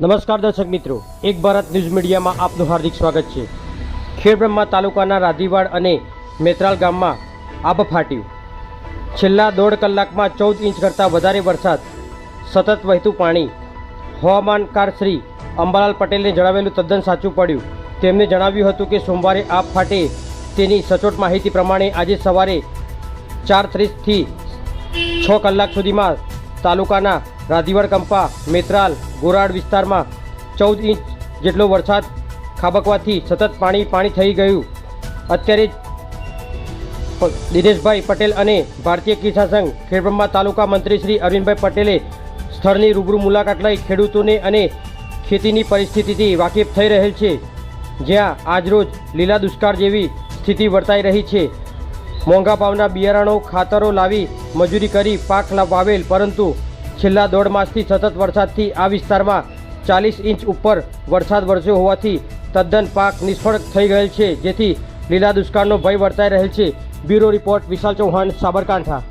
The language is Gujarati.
નમસ્કાર દર્શક મિત્રો, એક ભારત ન્યૂઝ મીડિયામાં આપનું હાર્દિક સ્વાગત છે. ખેડબ્રહ્મા તાલુકાના રાધીવાડ અને મેત્રાલ ગામમાં આબ ફાટ્યું. છેલ્લા દોઢ કલાકમાં ચૌદ ઇંચ કરતાં વધારે વરસાદ સતત વહેતું પાણી હવામાનકાર શ્રી અંબાલાલ પટેલને જણાવેલું તદ્દન સાચું પડ્યું. તેમણે જણાવ્યું હતું કે સોમવારે આબ ફાટે તેની સચોટ માહિતી પ્રમાણે આજે સવારે ચાર ત્રીસથી છ કલાક સુધીમાં તાલુકાના રાધીવાડ કંપા, મેત્રાલ, ગોરાડ વિસ્તારમાં ચૌદ ઇંચ જેટલો વરસાદ ખાબકવાથી સતત પાણી પાણી થઈ ગયું. અત્યારે દિનેશભાઈ પટેલ અને ભારતીય કિસાન સંઘ ખેડબ્રહ્મા તાલુકા મંત્રી શ્રી અરવિંદભાઈ પટેલે સ્થળની રૂબરૂ મુલાકાત લઈ ખેડૂતોને અને ખેતીની પરિસ્થિતિથી વાકેફ થઈ રહેલ છે. જ્યાં આજરોજ લીલા દુષ્કાળ જેવી સ્થિતિ વર્તાઈ રહી છે. મોંઘા ભાવના બિયારણો, ખાતરો લાવી મજૂરી કરી પાક વાવેલ પરંતુ છેલ્લા દોઢ માસથી સતત વરસાદથી આ વિસ્તારમાં ચાલીસ ઇંચ ઉપર વરસાદ વરસ્યો હોવાથી તદ્દન પાક નિષ્ફળ થઈ ગયેલ છે. જેથી લીલા દુષ્કાળનો ભય વર્તાઈ રહેલ છે. Bureau report Vishal Chauhan, Sabarkantha.